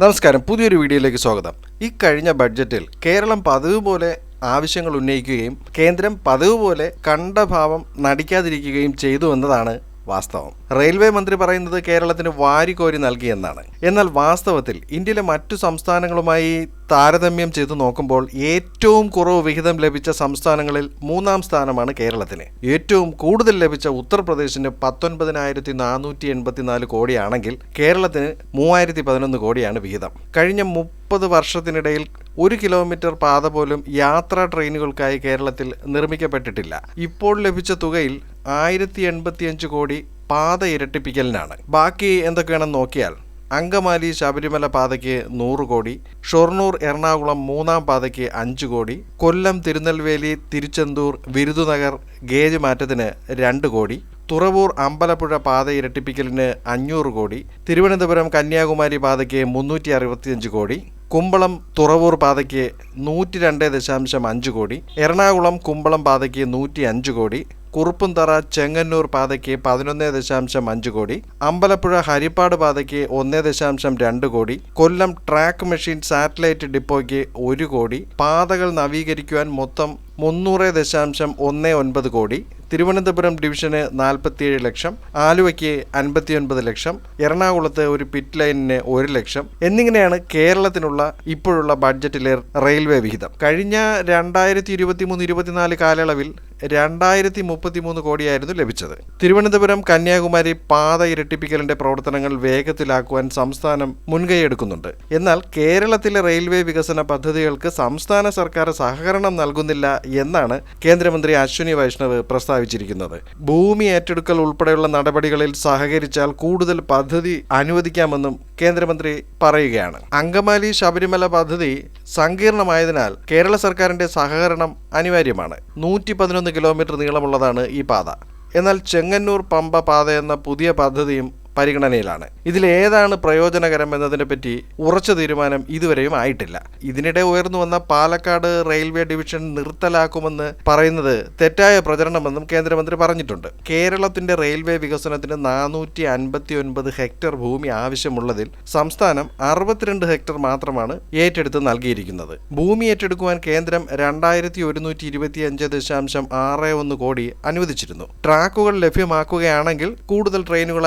നമസ്കാരം. പുതിയൊരു വീഡിയോയിലേക്ക് സ്വാഗതം. ഈ കഴിഞ്ഞ ബഡ്ജറ്റിൽ കേരളം പതിവ് പോലെ ആവശ്യങ്ങൾ ഉന്നയിക്കുകയും കേന്ദ്രം പതിവ് പോലെ കണ്ട ഭാവം നടിക്കാതിരിക്കുകയും ചെയ്തു എന്നതാണ് വാസ്തവം. റെയിൽവേ മന്ത്രി പറയുന്നത് കേരളത്തിന് വാരിക്കോരി നൽകിയെന്നാണ്. എന്നാൽ വാസ്തവത്തിൽ ഇന്ത്യയിലെ മറ്റു സംസ്ഥാനങ്ങളുമായി താരതമ്യം ചെയ്തു നോക്കുമ്പോൾ ഏറ്റവും കുറവ് വിഹിതം ലഭിച്ച സംസ്ഥാനങ്ങളിൽ മൂന്നാം സ്ഥാനമാണ് കേരളത്തിന് ഏറ്റവും കൂടുതൽ ലഭിച്ച ഉത്തർപ്രദേശിന് പത്തൊൻപതിനായിരത്തി നാനൂറ്റി എൺപത്തിനാല് കോടിയാണെങ്കിൽ കേരളത്തിന് മൂവായിരത്തി പതിനൊന്ന് കോടിയാണ് വിഹിതം. കഴിഞ്ഞ മുപ്പത് വർഷത്തിനിടയിൽ ഒരു കിലോമീറ്റർ പാത പോലും യാത്രാ ട്രെയിനുകൾക്കായി കേരളത്തിൽ നിർമ്മിക്കപ്പെട്ടിട്ടില്ല. ഇപ്പോൾ ലഭിച്ച തുകയിൽ ആയിരത്തി എൺപത്തിയഞ്ച് കോടി പാത ഇരട്ടിപ്പിക്കലിനാണ്. ബാക്കി എന്തൊക്കെയാണെന്ന് നോക്കിയാൽ അങ്കമാലി ശബരിമല പാതയ്ക്ക് നൂറ് കോടി ഷൊർണൂർ എറണാകുളം മൂന്നാം പാതയ്ക്ക് അഞ്ച് കോടി കൊല്ലം തിരുനെൽവേലി തിരുച്ചെന്തൂർ വിരുദുനഗർ ഗേജ് മാറ്റത്തിന് രണ്ട് കോടി തുറവൂർ അമ്പലപ്പുഴ പാത ഇരട്ടിപ്പിക്കലിന് അഞ്ഞൂറ് കോടി തിരുവനന്തപുരം കന്യാകുമാരി പാതയ്ക്ക് മുന്നൂറ്റി അറുപത്തിയഞ്ച് കോടി കുമ്പളം തുറവൂർ പാതയ്ക്ക് നൂറ്റി രണ്ട് ദശാംശം അഞ്ച് കോടി എറണാകുളം കുമ്പളം പാതയ്ക്ക് നൂറ്റി അഞ്ച് കോടി കുറുപ്പുംതറ ചെങ്ങന്നൂർ പാതയ്ക്ക് പതിനൊന്ന് ദശാംശം അഞ്ച് കോടി അമ്പലപ്പുഴ ഹരിപ്പാട് പാതയ്ക്ക് ഒന്ന് ദശാംശം രണ്ട് crore Kollam track machine satellite ഡിപ്പോയ്ക്ക് ഒരു കോടി പാതകൾ നവീകരിക്കുവാൻ മൊത്തം മുന്നൂറ് ദശാംശം ഒന്ന് ഒൻപത് കോടി. തിരുവനന്തപുരം ഡിവിഷന് നാൽപ്പത്തിയേഴ് ലക്ഷം. ആലുവയ്ക്ക് അൻപത്തിയൊൻപത് ലക്ഷം. എറണാകുളത്ത് ഒരു പിറ്റ് ലൈനിന് ഒരു ലക്ഷം. എന്നിങ്ങനെയാണ് കേരളത്തിനുള്ള ഇപ്പോഴുള്ള ബഡ്ജറ്റിലെ റെയിൽവേ വിഹിതം. കഴിഞ്ഞ രണ്ടായിരത്തി ഇരുപത്തി മൂന്ന് ഇരുപത്തിനാല് കാലയളവിൽ രണ്ടായിരത്തി മുപ്പത്തി മൂന്ന് കോടിയായിരുന്നു ലഭിച്ചത്. തിരുവനന്തപുരം കന്യാകുമാരി പാത ഇരട്ടിപ്പിക്കലിന്റെ പ്രവർത്തനങ്ങൾ വേഗത്തിലാക്കുവാൻ സംസ്ഥാനം മുൻകൈയെടുക്കുന്നുണ്ട്. എന്നാൽ കേരളത്തിലെ റെയിൽവേ വികസന പദ്ധതികൾക്ക് സംസ്ഥാന സർക്കാർ സഹകരണം നൽകുന്നില്ല എന്നാണ് കേന്ദ്രമന്ത്രി അശ്വിനി വൈഷ്ണവ് പ്രസ്താവിച്ചിരിക്കുന്നത്. ഭൂമി ഏറ്റെടുക്കൽ ഉൾപ്പെടെയുള്ള നടപടികളിൽ സഹകരിച്ചാൽ കൂടുതൽ പദ്ധതി അനുവദിക്കാമെന്നും കേന്ദ്രമന്ത്രി പറയുകയാണ്. അങ്കമാലി ശബരിമല പദ്ധതി സങ്കീർണമായതിനാൽ കേരള സർക്കാരിന്റെ സഹകരണം അനിവാര്യമാണ്. നൂറ്റി പതിനൊന്ന് കിലോമീറ്റർ നീളമുള്ളതാണ് ഈ പാത. എന്നാൽ ചെങ്ങന്നൂർ പമ്പ പാത എന്ന പുതിയ പദ്ധതിയും പരിഗണനയിലാണ്. ഇതിലേതാണ് പ്രയോജനകരം എന്നതിനെ പറ്റി ഉറച്ച തീരുമാനം ഇതുവരെയും ആയിട്ടില്ല. ഇതിനിടെ ഉയർന്നു വന്ന പാലക്കാട് റെയിൽവേ ഡിവിഷൻ നിർത്തലാക്കുമെന്ന് പറയുന്നത് തെറ്റായ പ്രചരണമെന്നും കേന്ദ്രമന്ത്രി പറഞ്ഞിട്ടുണ്ട്. കേരളത്തിന്റെ റെയിൽവേ വികസനത്തിന് നാനൂറ്റി അൻപത്തി ഒൻപത് ഹെക്ടർ ഭൂമി ആവശ്യമുള്ളതിൽ സംസ്ഥാനം അറുപത്തിരണ്ട് ഹെക്ടർ മാത്രമാണ് ഏറ്റെടുത്ത് നൽകിയിരിക്കുന്നത്. ഭൂമി ഏറ്റെടുക്കുവാൻ കേന്ദ്രം രണ്ടായിരത്തി ഒരുന്നൂറ്റി ഇരുപത്തിയഞ്ച് ദശാംശം ആറ് ഒന്ന് കോടി അനുവദിച്ചിരുന്നു. ട്രാക്കുകൾ ലഭ്യമാക്കുകയാണെങ്കിൽ കൂടുതൽ ട്രെയിനുകൾ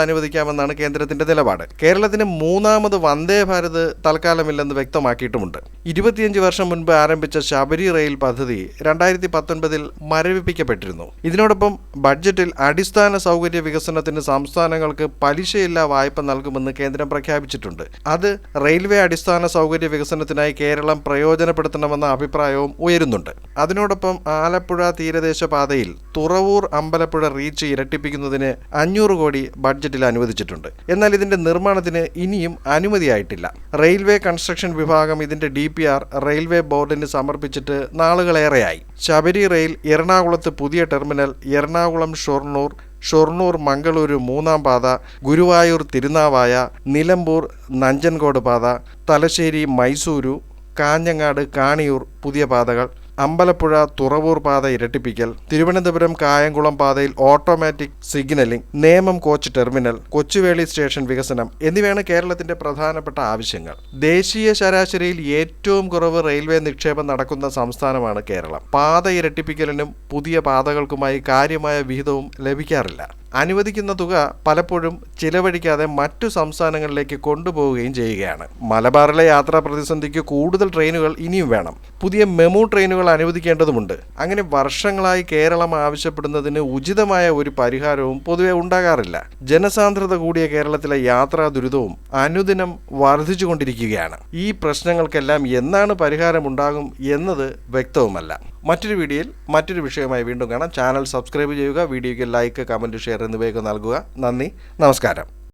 അനുവദിക്കാമെന്നാണ് കേന്ദ്രത്തിന്റെ നിലപാട്. കേരളത്തിന് മൂന്നാമത് വന്ദേ ഭാരത് തൽക്കാലമില്ലെന്ന് വ്യക്തമാക്കിയിട്ടുമുണ്ട്. ഇരുപത്തിയഞ്ച് വർഷം മുൻപ് ആരംഭിച്ച ശബരി റെയിൽ പദ്ധതി രണ്ടായിരത്തി പത്തൊൻപതിൽ മരവിപ്പിക്കപ്പെട്ടിരുന്നു. ഇതിനോടൊപ്പം ബഡ്ജറ്റിൽ അടിസ്ഥാന സൗകര്യ വികസനത്തിന് സംസ്ഥാനങ്ങൾക്ക് പലിശയില്ലാ വായ്പ നൽകുമെന്ന് കേന്ദ്രം പ്രഖ്യാപിച്ചിട്ടുണ്ട്. അത് റെയിൽവേ അടിസ്ഥാന സൗകര്യ വികസനത്തിനായി കേരളം പ്രയോജനപ്പെടുത്തണമെന്ന അഭിപ്രായവും ഉയരുന്നുണ്ട്. അതിനോടൊപ്പം ആലപ്പുഴ തീരദേശ പാതയിൽ തുറവൂർ അമ്പലപ്പുഴ റീച്ച് ഇരട്ടിപ്പിക്കുന്നതിന് അഞ്ഞൂറ് കോടി ബഡ്ജറ്റിൽ അനുവദിച്ചിട്ടുണ്ട്. എന്നാൽ ഇതിന്റെ നിർമ്മാണത്തിന് ഇനിയും അനുമതിയായിട്ടില്ല. റെയിൽവേ കൺസ്ട്രക്ഷൻ വിഭാഗം ഇതിന്റെ ഡി പി ആർ റെയിൽവേ ബോർഡിന് സമർപ്പിച്ചിട്ട് നാളുകളേറെയായി. ശബരി റെയിൽ എറണാകുളത്ത് പുതിയ ടെർമിനൽ എറണാകുളം ഷൊർണൂർ ഷൊർണൂർ മംഗളൂരു മൂന്നാം പാത ഗുരുവായൂർ തിരുനാവായ നിലമ്പൂർ നഞ്ചൻകോട് പാത തലശ്ശേരി മൈസൂരു കാഞ്ഞങ്ങാട് കാണിയൂർ പുതിയ പാതകൾ അമ്പലപ്പുഴ തുറവൂർ പാത ഇരട്ടിപ്പിക്കൽ തിരുവനന്തപുരം കായംകുളം പാതയിൽ automatic signalling Nemam coach terminal Kochuveli station വികസനം എന്നിവയാണ് കേരളത്തിന്റെ പ്രധാനപ്പെട്ട ആവശ്യങ്ങൾ. ദേശീയ ശരാശരിയിൽ ഏറ്റവും കുറവ് റെയിൽവേ നിക്ഷേപം നടക്കുന്ന സംസ്ഥാനമാണ് കേരളം. പാത ഇരട്ടിപ്പിക്കലിനും പുതിയ പാതകൾക്കുമായി കാര്യമായ വിഹിതവും ലഭിക്കാറില്ല. അനുവദിക്കുന്ന തുക പലപ്പോഴും ചിലവഴിക്കാതെ മറ്റു സംസ്ഥാനങ്ങളിലേക്ക് കൊണ്ടുപോവുകയും ചെയ്യുകയാണ്. മലബാറിലെ യാത്രാ പ്രതിസന്ധിക്ക് കൂടുതൽ ട്രെയിനുകൾ ഇനിയും വേണം. പുതിയ മെമു ട്രെയിനുകൾ അനുവദിക്കേണ്ടതുണ്ട് അങ്ങനെ വർഷങ്ങളായി കേരളം ആവശ്യപ്പെടുന്നതിന് ഉചിതമായ ഒരു പരിഹാരവും പൊതുവെ ഉണ്ടാകാറില്ല. ജനസാന്ദ്രത കൂടിയ കേരളത്തിലെ യാത്രാ ദുരിതവും അനുദിനം വർദ്ധിച്ചുകൊണ്ടിരിക്കുകയാണ്. ഈ പ്രശ്നങ്ങൾക്കെല്ലാം എന്നാണ് പരിഹാരമുണ്ടാകും എന്നത് വ്യക്തവുമല്ല. മറ്റൊരു വീഡിയോയിൽ മറ്റൊരു വിഷയമായി വീണ്ടും കാണാം. ചാനൽ സബ്സ്ക്രൈബ് ചെയ്യുക വീഡിയോയ്ക്ക് ലൈക്ക് കമന്റ് ഷെയർ എന്നിവയൊക്കെ നൽകുക. നന്ദി. നമസ്കാരം.